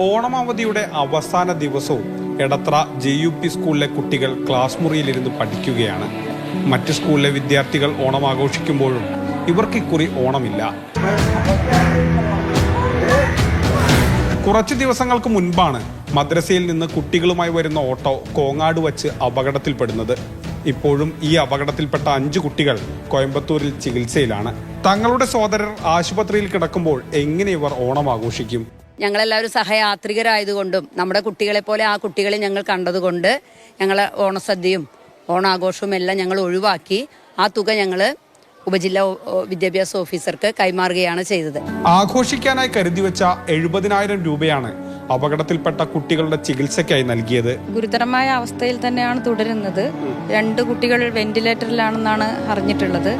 ഓണാവധിയുടെ അവസാന ദിവസവും എടത്ര J U P സ്കൂളിലെ കുട്ടികൾ ക്ലാസ് മുറിയിലിരുന്ന് പഠിക്കുകയാണ്. മറ്റ് സ്കൂളിലെ വിദ്യാർത്ഥികൾ ഓണം ആഘോഷിക്കുമ്പോഴും ഇവർക്ക് ഇക്കുറി ഓണമില്ല. കുറച്ച് ദിവസങ്ങൾക്ക് മുൻപാണ് മദ്രസയിൽ നിന്ന് കുട്ടികളുമായി വരുന്ന ഓട്ടോ കോങ്ങാട് വച്ച് അപകടത്തിൽപ്പെടുന്നത്. ഇപ്പോഴും ഈ അപകടത്തിൽപ്പെട്ട അഞ്ച് കുട്ടികൾ കോയമ്പത്തൂരിൽ ചികിത്സയിലാണ്. തങ്ങളുടെ സോദരർ ആശുപത്രിയിൽ കിടക്കുമ്പോൾ എങ്ങനെ ഇവർ ഓണം ആഘോഷിക്കും ഞങ്ങളെല്ലാവരും സഹയാത്രികരായതുകൊണ്ടും നമ്മുടെ കുട്ടികളെ പോലെ ആ കുട്ടികളെ ഞങ്ങൾ കണ്ടതുകൊണ്ട് ഞങ്ങൾ ഓണസദ്യയും ഓണാഘോഷവും എല്ലാം ഞങ്ങൾ ഒഴിവാക്കി ആ തുക ഞങ്ങൾ ഉപജില്ലാ വിദ്യാഭ്യാസ ഓഫീസർക്ക് കൈമാറുകയാണ് ചെയ്തത്. ആഘോഷിക്കാനായി കരുതി വെച്ച എഴുപതിനായിരം രൂപയാണ് അപകടത്തിൽപ്പെട്ട കുട്ടികളുടെ ചികിത്സയ്ക്കായി നൽകിയത്. ഗുരുതരമായ അവസ്ഥയിൽ തന്നെയാണ് തുടരുന്നത്. രണ്ട് കുട്ടികൾ വെന്റിലേറ്ററിലാണെന്നാണ് അറിഞ്ഞിട്ടുള്ളത്.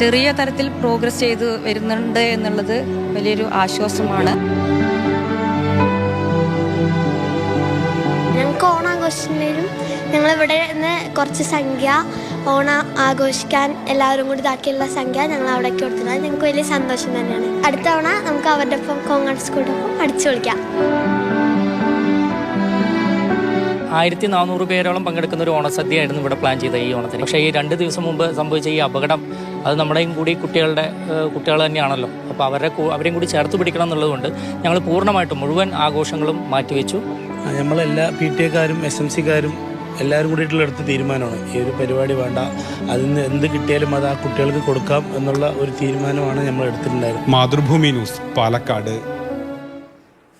ചെറിയ തരത്തിൽ പ്രോഗ്രസ് ചെയ്തു വരുന്നുണ്ട് എന്നുള്ളത് വലിയൊരു ആശ്വാസമാണ്. ഞങ്ങൾക്ക് വരും. ഞങ്ങളിവിടെ നിന്ന് കുറച്ച് സംഖ്യ ഓണം ആഘോഷിക്കാൻ എല്ലാവരും കൂടി ഇതാക്കിയുള്ള സംഖ്യ ഞങ്ങൾ അവിടേക്ക് കൊടുത്തത് ഞങ്ങൾക്ക് വലിയ സന്തോഷം തന്നെയാണ്. അടുത്ത തവണ നമുക്ക് അവരുടെ ഒപ്പം കോങ്ങാട് സ്കൂളിന്റെ ഒപ്പം അടിച്ചു വിളിക്കാം ആയിരത്തി നാനൂറ് പേരോളം പങ്കെടുക്കുന്ന ഒരു ഓണസദ്യയായിരുന്നു ഇവിടെ പ്ലാൻ ചെയ്ത ഈ ഓണത്തിന്. പക്ഷേ ഈ രണ്ട് ദിവസം മുമ്പ് സംഭവിച്ച ഈ അപകടം അത് നമ്മുടെയും കൂടി കുട്ടികളുടെ കുട്ടികൾ തന്നെയാണല്ലോ. അപ്പോൾ അവരെ അവരെയും കൂടി ചേർത്ത് പിടിക്കണം എന്നുള്ളതുകൊണ്ട് ഞങ്ങൾ പൂർണമായിട്ടും മുഴുവൻ ആഘോഷങ്ങളും മാറ്റിവെച്ചു. നമ്മളെല്ലാ പി ടി എക്കാരും എസ് എം സിക്കാരും എല്ലാവരും കൂടിയിട്ടുള്ള എടുത്ത തീരുമാനമാണ്. ഈ ഒരു പരിപാടി വേണ്ട. അതിൽ നിന്ന് എന്ത് കിട്ടിയാലും അത് ആ കുട്ടികൾക്ക് കൊടുക്കാം എന്നുള്ള ഒരു തീരുമാനമാണ് നമ്മൾ എടുത്തിട്ടുണ്ടായിരുന്നത്. Mathrubhumi news Palakkad.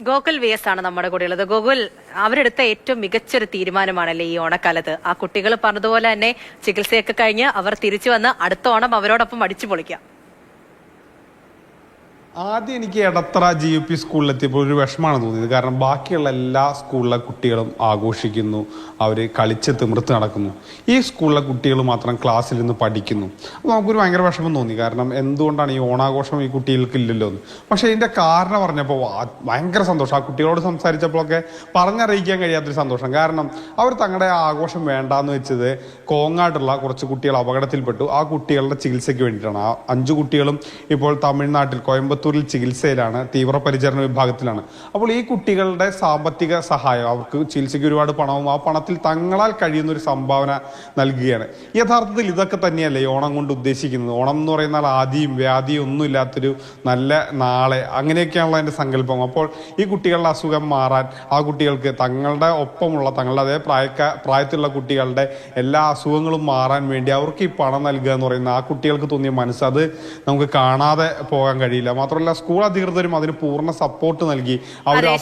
Gokul V S ആണ് നമ്മുടെ കൂടെ ഉള്ളത് ഗോകുൽ അവരെടുത്ത ഏറ്റവും മികച്ചൊരു തീരുമാനമാണല്ലേ ഈ ഓണക്കാലത്ത്? ആ കുട്ടികൾ പറഞ്ഞതുപോലെ തന്നെ ചികിത്സയൊക്കെ കഴിഞ്ഞ് അവർ തിരിച്ചു വന്ന് അടുത്ത ഓണം അവരോടൊപ്പം അടിച്ചു പൊളിക്കാം ആദ്യം എനിക്ക് എടത്തറ ജി യു പി സ്കൂളിലെത്തിയപ്പോൾ ഒരു വിഷമമാണ് തോന്നിയത്. കാരണം ബാക്കിയുള്ള എല്ലാ സ്കൂളിലെ കുട്ടികളും ആഘോഷിക്കുന്നു അവർ കളിച്ച് തിമിർത്ത് നടക്കുന്നു. ഈ സ്കൂളിലെ കുട്ടികൾ മാത്രം ക്ലാസ്സിൽ നിന്ന് പഠിക്കുന്നു. അപ്പോൾ നമുക്കൊരു ഭയങ്കര വിഷമം തോന്നി. കാരണം എന്തുകൊണ്ടാണ് ഈ ഓണാഘോഷം ഈ കുട്ടികൾക്ക് ഇല്ലല്ലോ എന്ന്. പക്ഷേ ഇതിന്റെ കാരണം പറഞ്ഞപ്പോൾ ഭയങ്കര സന്തോഷം. ആ കുട്ടികളോട് സംസാരിച്ചപ്പോഴൊക്കെ പറഞ്ഞറിയിക്കാൻ കഴിയാത്തൊരു സന്തോഷം. കാരണം അവർ തങ്ങളുടെ ആഘോഷം വേണ്ടാന്ന് വെച്ചത് കോങ്ങാട്ടുള്ള കുറച്ച് കുട്ടികൾ അപകടത്തിൽപ്പെട്ടു. ആ കുട്ടികളുടെ ചികിത്സയ്ക്ക് വേണ്ടിയിട്ടാണ്. ആ അഞ്ച് കുട്ടികളും ഇപ്പോൾ തമിഴ്നാട്ടിൽ കോയമ്പത്തൂരിൽ ചികിത്സയിലാണ് തീവ്രപരിചരണ വിഭാഗത്തിലാണ്. അപ്പോൾ ഈ കുട്ടികളുടെ സാമ്പത്തിക സഹായം അവർക്ക് ചികിത്സയ്ക്ക് ഒരുപാട് പണവും ആ പണത്തിൽ തങ്ങളാൽ കഴിയുന്ന ഒരു സംഭാവന നൽകുകയാണ്. യഥാർത്ഥത്തിൽ ഇതൊക്കെ തന്നെയല്ലേ ഓണം കൊണ്ട് ഉദ്ദേശിക്കുന്നത്? ഓണം എന്ന് പറയുന്നാൽ ആദിയും വ്യാധിയും ഒന്നും ഇല്ലാത്തൊരു നല്ല നാളെ അങ്ങനെയൊക്കെയാണല്ലോ അതിന്റെ സങ്കല്പം. അപ്പോൾ ഈ കുട്ടികളുടെ അസുഖം മാറാൻ ആ കുട്ടികൾക്ക് തങ്ങളുടെ ഒപ്പമുള്ള തങ്ങളുടെ അതേ പ്രായക്ക പ്രായത്തിലുള്ള കുട്ടികളുടെ എല്ലാ അസുഖങ്ങളും മാറാൻ വേണ്ടി അവർക്ക് ഈ പണം നൽകുക എന്ന് പറയുന്ന ആ കുട്ടികൾക്ക് തോന്നിയ മനസ്സ് അത് നമുക്ക് കാണാതെ പോകാൻ കഴിയില്ല. മാത്രമല്ല സ്കൂൾ അധികൃതരും അതിന് പൂർണ സപ്പോർട്ട് നൽകി. അവർ ആ